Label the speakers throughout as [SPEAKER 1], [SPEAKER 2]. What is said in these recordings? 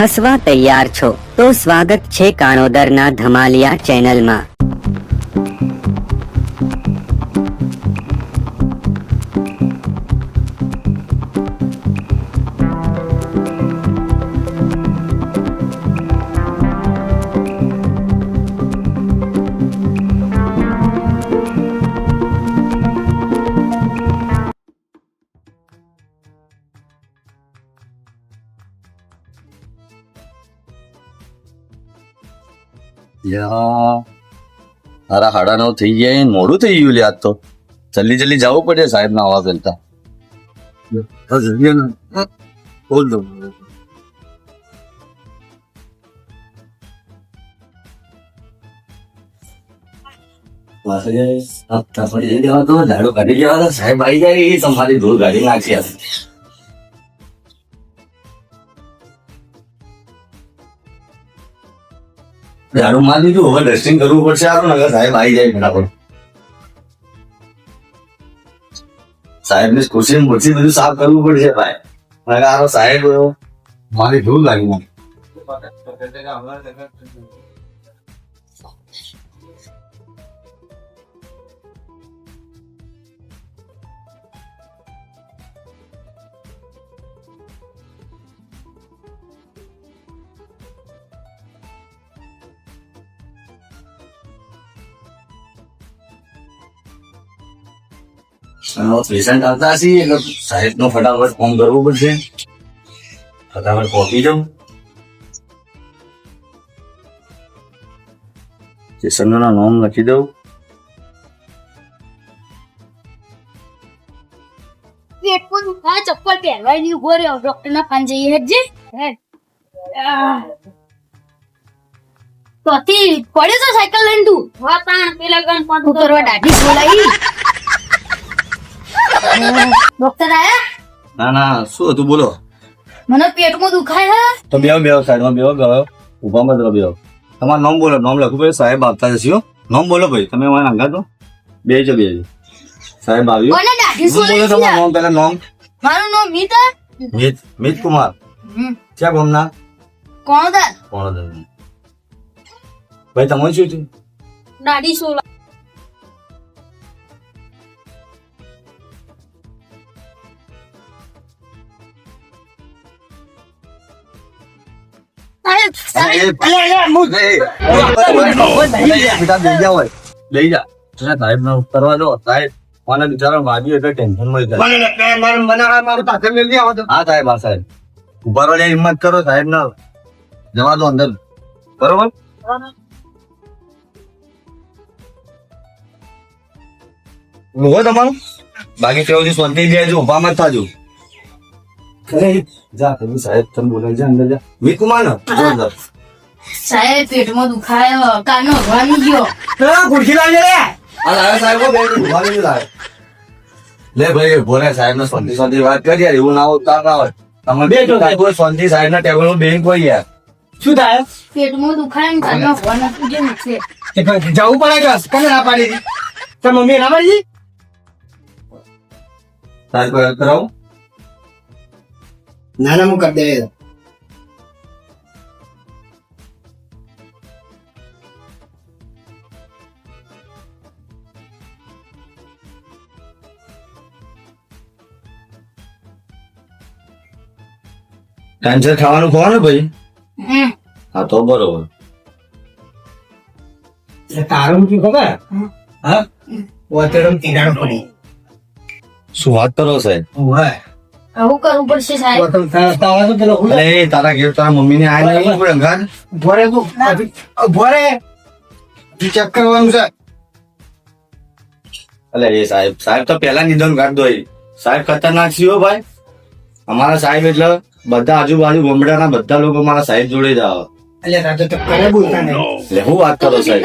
[SPEAKER 1] હસવા તૈયાર છો. તો સ્વાગત છે કાણોદરના ધમાલિયા ચેનલમાં.
[SPEAKER 2] તારા હાડા નવ થઈ ગયા મોડું થઈ ગયું આજ તો. જલ્દી જલ્દી જવું પડે સાહેબ ના આવા પેલતા બોલ દો દાડો કાઢી જવા સાહેબ આવી જાય એ તમારી ધૂળ ગાડી નાખી ઝાડુ મારી દીધું હવે ડસ્ટિંગ કરવું પડશે સારું નગર સાહેબ આવી જાય ફટાફટ. સાહેબ ને ખુશી ખુરશી બધું સાફ કરવું પડશે ભાઈ. આનો સાહેબ મારી ધૂળ લાગી નાખી. પેશન્ટ આવતા હશે એટલે સાહેબ નો ફટાફટ ફોન કરવો પડશે. ફટાફટ પહોંચી જાઉં સ્ટેશનનું નામ લખી દઉં.
[SPEAKER 3] પેટમાં ચપ્પલ પહેરવાય નહીં ઊભો રહ્યો. ડોક્ટર ના પાન જઈએ. તોથી પડ્યો તો સાયકલ લઈને તું? હા પણ પેલા ગણ પણ ઉતરવા દાઢી બોલાવી. ડોક્ટર આયા?
[SPEAKER 2] ના ના શું હતું બોલો.
[SPEAKER 3] મને પેટમાં દુખાય હે.
[SPEAKER 2] તો બેહો બેહો સાઈડમાં બેહો ગયો ઊભા મત રહો બેહો. તમારું નામ બોલો નામ લખું ભાઈ સાહેબ આપતા જશો નામ બોલો ભાઈ તમે મને અંગા તો બે જ બે સાહેબ આવ્યો.
[SPEAKER 3] કોને દાઢી
[SPEAKER 2] શું બોલો તમારું નામ પહેલા નામ?
[SPEAKER 3] મારું નામ મિત
[SPEAKER 2] મિત મિત કુમાર. ક્યાં ગામના?
[SPEAKER 3] કોણ હતા
[SPEAKER 2] કોણ હતું? ભાઈ તમારું શું છે
[SPEAKER 3] દાઢી સોલા
[SPEAKER 2] લઈ જા સાહેબ ને કરવા દો સાહેબ મને બિચારા વાગ્યું એટલે ટેન્શનમાં જાય. હા સાહેબ હા સાહેબ. ઊભા રહો હિંમત કરો સાહેબ ના. જવા દો અંદર. બરોબર? લો તમારું. બાકી તેઓ જે શાંતિ લેજો ઊભા મત થાજો. જા તમે સાહેબ તમે બોલાવી જા અંદર જા. વિકુમાન. કુમાર અંદર.
[SPEAKER 3] સાહેબ પેટમાં દુખાય. કાનો ભવાની ગયો.
[SPEAKER 2] આ લાવે સાહેબ બે ભગવાન રહેજો લે ભાઈ ભોલે સાહેબ ને સંધી સંધી વાત કરી યાર એવું ના ઉતાર ના હોય. તમે બે જો. સાહેબ શાંતિ સાહેબ ના ટેબલ પર બેંક હોય યાર.
[SPEAKER 4] શું થાય?
[SPEAKER 3] પેટમાં દુખાય ને કાનો ભગવાન છે
[SPEAKER 4] એ જવું પડે કે કોને ના પાડી દી? તો મમ્મી ના પાડી?
[SPEAKER 2] સાહેબ કરાવું?
[SPEAKER 4] ના ના હું કરી દે.
[SPEAKER 2] ટાઈમસર ખાવાનું ખો ને ભાઈ હા તો બરોબર.
[SPEAKER 4] તારું શું ખબર? હા? ઓતરમ તિરાડો પડી
[SPEAKER 2] શું વાત કરો સાહેબ
[SPEAKER 4] ઓય
[SPEAKER 3] આવું કરવું પડશે સાહેબ.
[SPEAKER 4] ઓતરમ તાવા તો પેલો
[SPEAKER 2] તારા ઘેર તારા મમ્મી ને આય નહીં અંગાત
[SPEAKER 4] ભોરે તું. ભોરે. ચેક કરવાનું છે.
[SPEAKER 2] અલે એ સાહેબ સાહેબ તો પેલા નિધન કાઢ દો એ. સાહેબ ખતરનાક છે ભાઈ. અમારા સાહેબ એટલે બધા આજુબાજુ ગોમડાના બધા લોકો મારા સાહેબ જોડે જ આવે.
[SPEAKER 4] એટલે રાતે તો કરે બોલતા નહીં.
[SPEAKER 2] એટલે હું વાત કરો સાહેબ?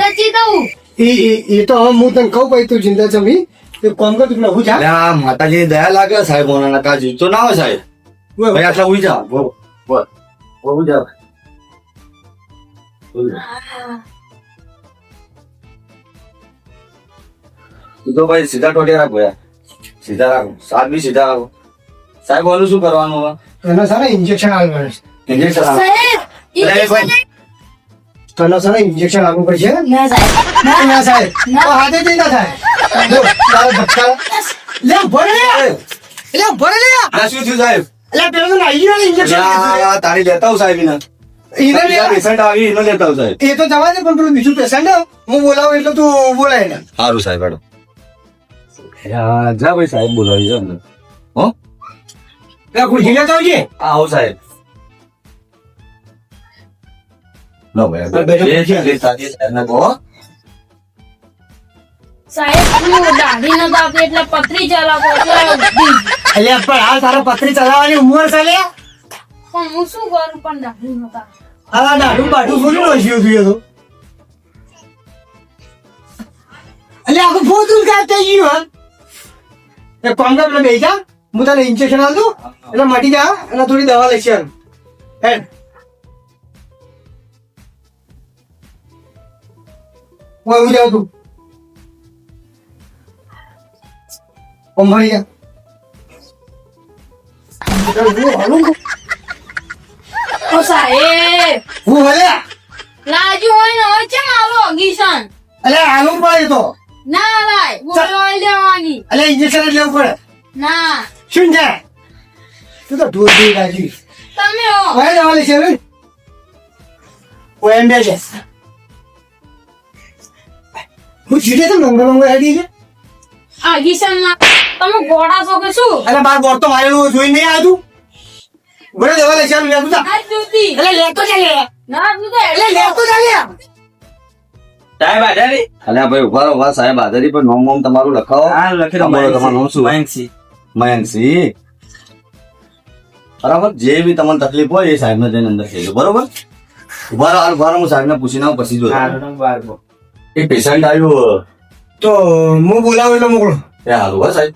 [SPEAKER 4] એ એ- તો હવે હું તને કહું ભાઈ તું ચિંતા ચમી એ કોમ કર તું હું જા.
[SPEAKER 2] આ માતાજી દયા લાગે સાહેબ ઓના કાજી તો ના હોય સાહેબ. ભાઈ આટલા ઉઈ જા. બોલ બોલ બોલ જા. તું તો ભાઈ સીધા ટોટિયા રાખો યાર સીધા રાખો. સાત બી સીધા રાખો. સાહેબ ઓલું શું કરવાનું હવે?
[SPEAKER 4] એના સારા ઇન્જેક્શન આવ્યું છે.
[SPEAKER 2] ઇન્જેક્શન
[SPEAKER 4] અરે તને છે ઇન્જેક્શન આવવું પડશે?
[SPEAKER 3] ના સાહેબ.
[SPEAKER 4] ના સાહેબ.
[SPEAKER 3] ના.
[SPEAKER 4] હાથે જઈ ના થાય. લો, તારો ધક્કા લે ભરે લે ભરે લે.
[SPEAKER 2] આ શું થયું સાહેબ?
[SPEAKER 4] લે પેલો તો નાઈ ઇન્જેક્શન
[SPEAKER 2] આ તારી લેતા આવું સાહેબ. બીજા પેશન્ટ આવી એનો લેતા આવું સાહેબ.
[SPEAKER 4] એ તો જવા દે પણ પેલું બીજું પેશન્ટ હું. બોલાવું એટલે તું બોલાય ને.
[SPEAKER 2] સારું સાહેબ હેડો જા ભાઈ સાહેબ બોલાવી છે હો?
[SPEAKER 4] લે ખુરશી લેતા આવજે?
[SPEAKER 2] આવો સાહેબ. લો ભાઈ
[SPEAKER 4] હા,
[SPEAKER 3] હું એટલે એટલે
[SPEAKER 4] પત્રી ચલાવવાની ઉંમર છે
[SPEAKER 3] પણ હું શું કરું પણ દાઢી ન દાબી.
[SPEAKER 4] આ દાઢું બાઢું થોડું નસ્યું તું એ તો? અલ્યા આખું ફોટું કાઢ થઈ ગયું હા. કામ કર જા. હું તને ઇન્જેક્શન આપું એટલે મટી જા અને થોડી દવા લઈશ એમ હેડ હું આવી જાઉં તું ભરી જા.
[SPEAKER 3] લાજુ હોય ને ચમ આવો
[SPEAKER 4] પડે તો.
[SPEAKER 3] ના ભાઈ લેવાની.
[SPEAKER 4] અલ્યા ઇન્જેક્શન લેવું પડે.
[SPEAKER 3] ના.
[SPEAKER 4] શું છે? તું તો ઢોર
[SPEAKER 3] તમે હો.
[SPEAKER 4] હવે લેશે હવે ઓ એમ છે. હું ચીડે તો મંગળ મંગળ હેડી છે.
[SPEAKER 3] તમે ગોળા છો કે શું?
[SPEAKER 4] અરે બાર ગોળ તો મારેલું જોઈ નહીં આવ્યું બરે દવા લે તું જા.
[SPEAKER 3] ના જુદી.
[SPEAKER 4] એટલે લેતો ચાલે
[SPEAKER 3] ના જુદા
[SPEAKER 4] એટલે લેતો ચાલે
[SPEAKER 2] સાહેબ આધારી અલ્યા ભાઈ ઊભા ઊભા સાહેબ આધારી પણ નોમ નોમ તમારું લખાવો.
[SPEAKER 5] હા લખી દો
[SPEAKER 2] તમારું તમારું નામ શું?
[SPEAKER 5] મયંકસિંહ.
[SPEAKER 2] મયંકસિંહ બરાબર? જે બી તમને તકલીફ હોય એ સાહેબને જઈને અંદર કહેજો. બરોબર? ઊભા રહો ઊભા હું સાહેબને પૂછીને આવું પછી જો
[SPEAKER 5] હા, નંબર બાર બોલ.
[SPEAKER 2] એ પેશન્ટ આવ્યો.
[SPEAKER 4] તો હું બોલાવું એટલે મોકલો.
[SPEAKER 2] એ હાલું હા સાહેબ.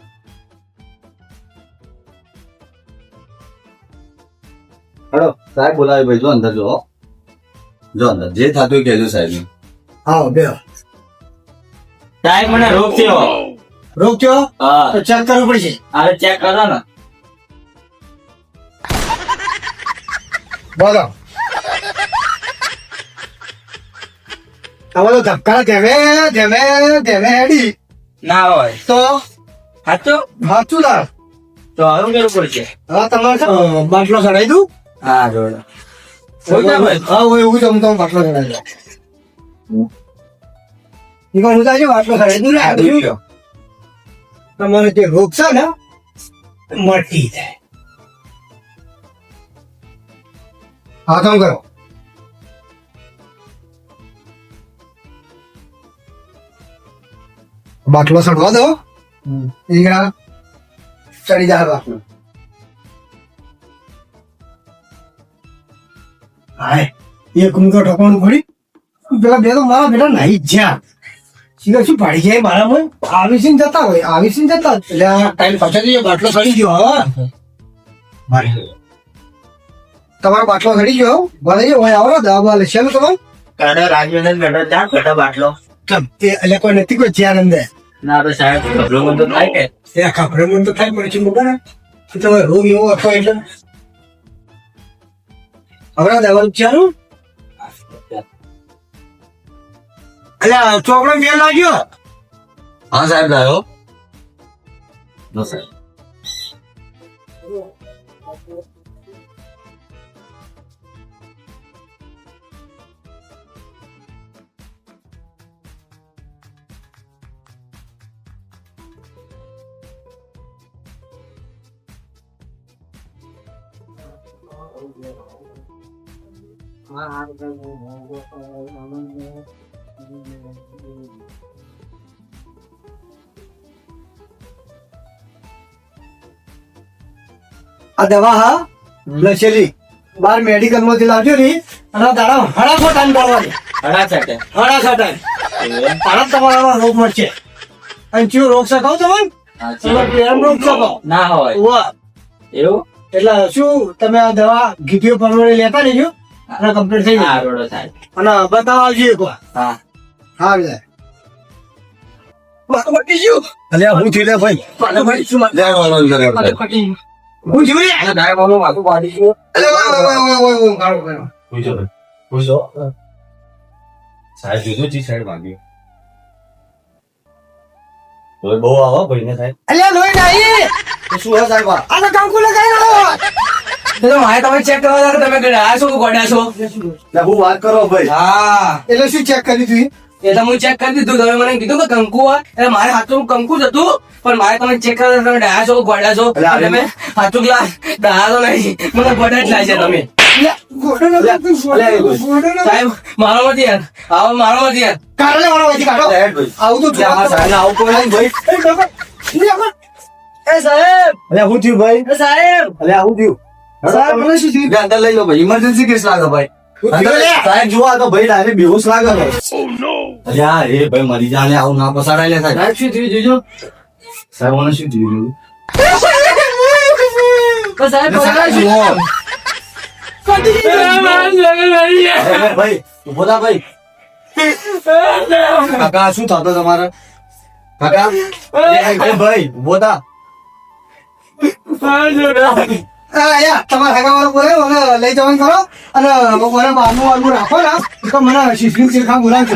[SPEAKER 2] હેડો સાહેબ બોલાવે ભાઈ જો અંદર જો. જો અંદર જે થતું હોય કહેજો સાહેબ
[SPEAKER 4] હા બે.
[SPEAKER 5] સાહેબ મને રોગ થયો.
[SPEAKER 4] રોગ થયો તો ચેક કરવું પડશે.
[SPEAKER 5] અરે ચેક કરો ને.
[SPEAKER 4] બોલો. હવે તો ધક્કા ધેમે ધેમે ધેમે હેડી.
[SPEAKER 5] ના હોય.
[SPEAKER 4] તો?
[SPEAKER 5] હાચો?
[SPEAKER 4] હાચું તાર.
[SPEAKER 5] તો હવે કરવું પડશે.
[SPEAKER 4] હા તમારે ને બાટલો ચડાવી દઉં?
[SPEAKER 5] હા જોડો. ભાઈ?
[SPEAKER 4] હા હું એવું તમે તમે બાટલો ચડાવી દો ઈ કહું હું તો આજે બાટલો ચડાવી દઉં ને. તમારે જે રોગ છે ને મટી જાય. હા કામ કરો. બાટલો ચડવા દો. ઈગડા ચડી જાય બાટલો. હાય એક ઊંઘો ઠોકવાનું પડી. પેલા બે તો મારા બેટા જ જ્યાં શીખર શું પાડી જાય મારામાં? આવી ને જતા હોય આવી છે ને જતા એટલે આ ટાઈમ પાછળ બાટલો સડી ગયો હવે મારે. તમારો બાટલો સડી ગયો ભલે જે હોય આવો દવા લેશે ને તમારે?
[SPEAKER 5] કાઢો રાજવેન્દ્ર બેઠો ત્યાં કાઢો બાટલો.
[SPEAKER 4] કેમ? તે એટલે કોઈ નથી કોઈ જ્યાં અંદર.
[SPEAKER 5] ના તો સાહેબ ગભરામણ તો થાય કે?
[SPEAKER 4] એ મને તો થાય પડે છે ને તમારે રોગ એવો હતો એટલે? હવે દવા ચાલું. એટલે ચોકડો બે લાગ્યો
[SPEAKER 2] હા સાહેબ લાયો નો સાહેબ
[SPEAKER 4] આ દવા હા લખેલી. બાર મેડિકલમાંથી લાવજો ને અને દાડા હડા ફોટાને પડવાની
[SPEAKER 5] હડા છાટે.
[SPEAKER 4] હડા છાટે તારા તમારા રોગ મળશે. અને ચિયો રોગ છે તમને તમે પ્રેમ રોગ છે
[SPEAKER 5] ના હોય. એવું?
[SPEAKER 4] એટલે શું તમે આ દવા ગીટીઓ પ્રમાણે લેતા રહેજો અને કમ્પ્લીટ થઈ
[SPEAKER 5] હા રોડો સાહેબ
[SPEAKER 4] અને બતાવ આવજો એક વાર.
[SPEAKER 5] હા.
[SPEAKER 4] હા લે. મટી ગયું.
[SPEAKER 2] અલ્યા હું થઈ લે ભાઈ?
[SPEAKER 4] મટી ગયું.
[SPEAKER 2] અંદર લે.
[SPEAKER 4] મટી ગયું
[SPEAKER 2] મારું માથું પાડી ગયું
[SPEAKER 4] અલે ઓય ઓય ઓય ઓય કાળો કાળો
[SPEAKER 2] પૂછો ભાઈ પૂછો. સાહેબ જોજો જી સાઈડ માંગી તો બહુ આવો ભાઈને સાહેબ.
[SPEAKER 4] અલ્યા લોહી નહીં
[SPEAKER 2] તો શું હે સાહેબ આ?
[SPEAKER 4] આ તો કંકુ લગાઈ રહ્યો.
[SPEAKER 6] તો મારે તમે ચેક કરવા તમે છો કે ગોડા છો
[SPEAKER 2] હું વાત કરો ભાઈ
[SPEAKER 6] હા
[SPEAKER 4] એટલે શું ચેક કરી તું
[SPEAKER 6] એ તો હું ચેક કરી દીધું. તમે મને કીધું કે કંકુ હોય. એટલે મારે હાથું કંકુ જ હતું. પણ મારે તમે ચેક કરતા તમે ડાયા છો ગોડા છો. તમે હાથું ગ્લાસ ડાયા તો નહીં. મને ગોડા જ લાગે તમે.
[SPEAKER 2] અલ્યા, અલ્યા,
[SPEAKER 6] મારો યાર આવો મારો યાર
[SPEAKER 4] કારણે કાઢો
[SPEAKER 2] ભાઈ.
[SPEAKER 4] તો
[SPEAKER 2] આવું કોઈ ભાઈ.
[SPEAKER 4] એ
[SPEAKER 6] સાહેબ.
[SPEAKER 2] અલે હું થયું ભાઈ?
[SPEAKER 6] એ સાહેબ.
[SPEAKER 2] અલે આવું થયું?
[SPEAKER 4] સાહેબ, મને શું થયું?
[SPEAKER 2] અંદર લઈ લો ભાઈ. ઇમરજન્સી કેસ લાગે ભાઈ? સાહેબ જુઓ આ તો ભાઈ ડાયરેક્ટ બેહોશ લાગે છે અરે એ ભાઈ મરી જા આવું ના પસાડાય લે સાહેબ.
[SPEAKER 6] શું થયું? જોજો
[SPEAKER 2] સાહેબ શું થયું?
[SPEAKER 6] તો સાહેબ
[SPEAKER 2] ભાઈ ઊભો થા ભાઈ. કાકા શું થતો તમારે? કાકા? ભાઈ ઊભો થા.
[SPEAKER 4] આયા, તમારા હગાવાળો બોલાવ્યો, અને લઈ જવાનું કરો. અને મને બહારનું વાળનું રાખો ને તો મને શેરખા બોલાવજો.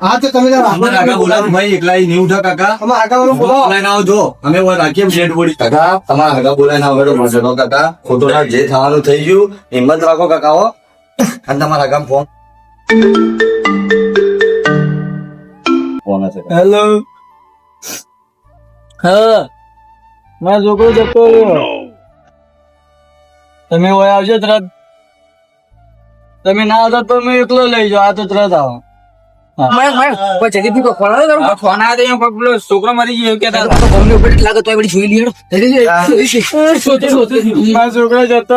[SPEAKER 4] હા તો તમે
[SPEAKER 2] અમે કાકા બોલાવો ભાઈ એકલા નહીં ઉઠા કાકા
[SPEAKER 4] તમારા હગાવાળો બોલો.
[SPEAKER 2] બોલાઈને આવો જો. અમે રાખીએ ડેડ બોડી. કાકા તમારા હગા બોલાઈને આવો મળશે તો કાકા. ખોટો ના જે થવાનું થઈ ગયું હિંમત રાખો કાકા હો. અને તમારા હગા ફોન. ફોન
[SPEAKER 5] હેલો હા. મારો છોકરો જતો રહ્યો. તમે ઓય આવજો તરત. તમે ના આવતા તો મેં એકલો લઈ જાઓ આ તો તરત આવો. છોકરો મરી ગયો છોકરો જતો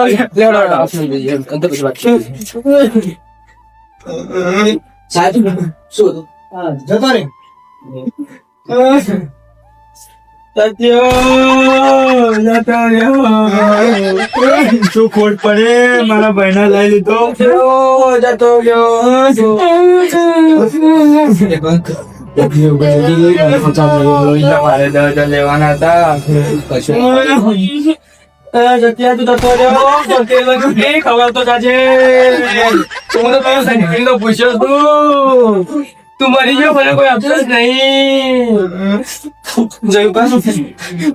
[SPEAKER 6] શું
[SPEAKER 4] જતો રે
[SPEAKER 5] શું ખોટ પડે? મારા ભાઈ લઈ લીધો.
[SPEAKER 6] જતો
[SPEAKER 5] મારે દસ લેવાના હતા. જત્યા તું જતો રહ્યો જતી ખબર તો જાજે. તું તો પેલો સર્ટિફિકેટ પૂછ્યો તું તું મરી ગયો મને કોઈ જ નહીં.
[SPEAKER 6] જોયું પાછું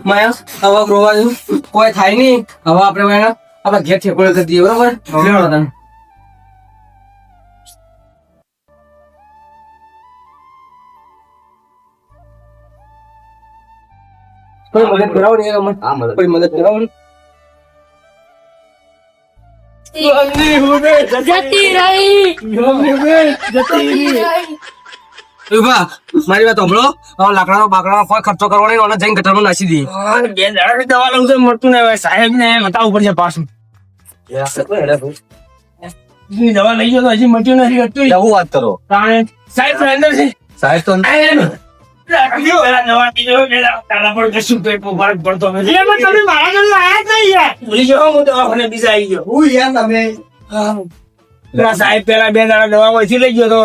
[SPEAKER 6] માયા હવે રોવા જેવું કોઈ થાય નહીં. હવે આપણે વાયના આપણે ઘેર ઠેકોડે કરી દઈએ બરોબર? કોઈ મદદ કરાવો ને અમને.
[SPEAKER 2] મદદ.
[SPEAKER 6] કોઈ મદદ કરાવો ને
[SPEAKER 3] જતી રહી. જતી રહી.
[SPEAKER 6] ઊભા. મારી વાત સાંભળો. લાકડાનો બાકડાનો કોઈ ખર્ચો કરવો નહીં અને જઈને ગટરમાં નાસી દઈએ.
[SPEAKER 5] બે દાડા દવા લઉં તો મળતું ને સાહેબ ને બતાવવું પડશે પાછું. દવા લઈ ગયો તો હજી મટ્યું નથી ઘટતું
[SPEAKER 2] એવું વાત કરો?
[SPEAKER 5] સાહેબ અંદર છે.
[SPEAKER 2] સાહેબ તો
[SPEAKER 5] તમે મારા ઘરે આયા જ નહીં યાર. ભૂલી ગયો હું દવાખાને બીજા આવી ગયો.
[SPEAKER 4] હું યાર તમે.
[SPEAKER 5] પેલા સાહેબ પેલા બે દાડા દવા ઓછી લઈ ગયો તો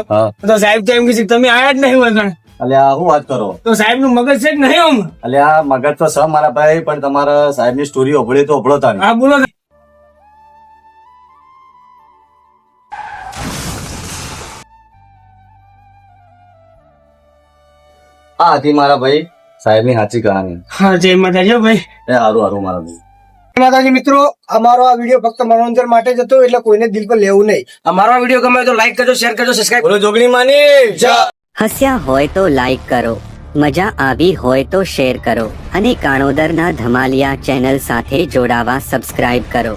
[SPEAKER 5] તો સાહેબ તો એમ કે તમે આયા જ નહીં વગણ
[SPEAKER 2] અલે આ હું વાત કરો?
[SPEAKER 5] તો સાહેબનું મગજ છે નહીં આમ.
[SPEAKER 2] અલે આ મગજ તો સ મારા ભાઈ પણ તમારા સાહેબની સ્ટોરી ઓભળી તો ઓભળો તારી.
[SPEAKER 5] હા બોલો.
[SPEAKER 2] આ હતી મારા ભાઈ સાહેબની સાચી કહાની.
[SPEAKER 5] હા જય માતાજી ભાઈ.
[SPEAKER 2] એ હારું હારું મારા ભાઈ.
[SPEAKER 4] માતાજી મિત્રો અમારો આ વીડિયો ફક્ત મનોરંજન માટે જ હતો એટલે કોઈને દિલ પર લેવું નહીં.
[SPEAKER 6] અમારો વીડિયો ગમે તો લાઈક કરજો શેર કરજો સબસ્ક્રાઇબ
[SPEAKER 5] બોલો જોગણી માની
[SPEAKER 1] હસ્યા હોય તો લાઈક કરો મજા આવી હોય તો શેર કરો અને કાણોદરના ધમાલિયા ચેનલ સાથે જોડાવા સબસ્ક્રાઇબ કરો.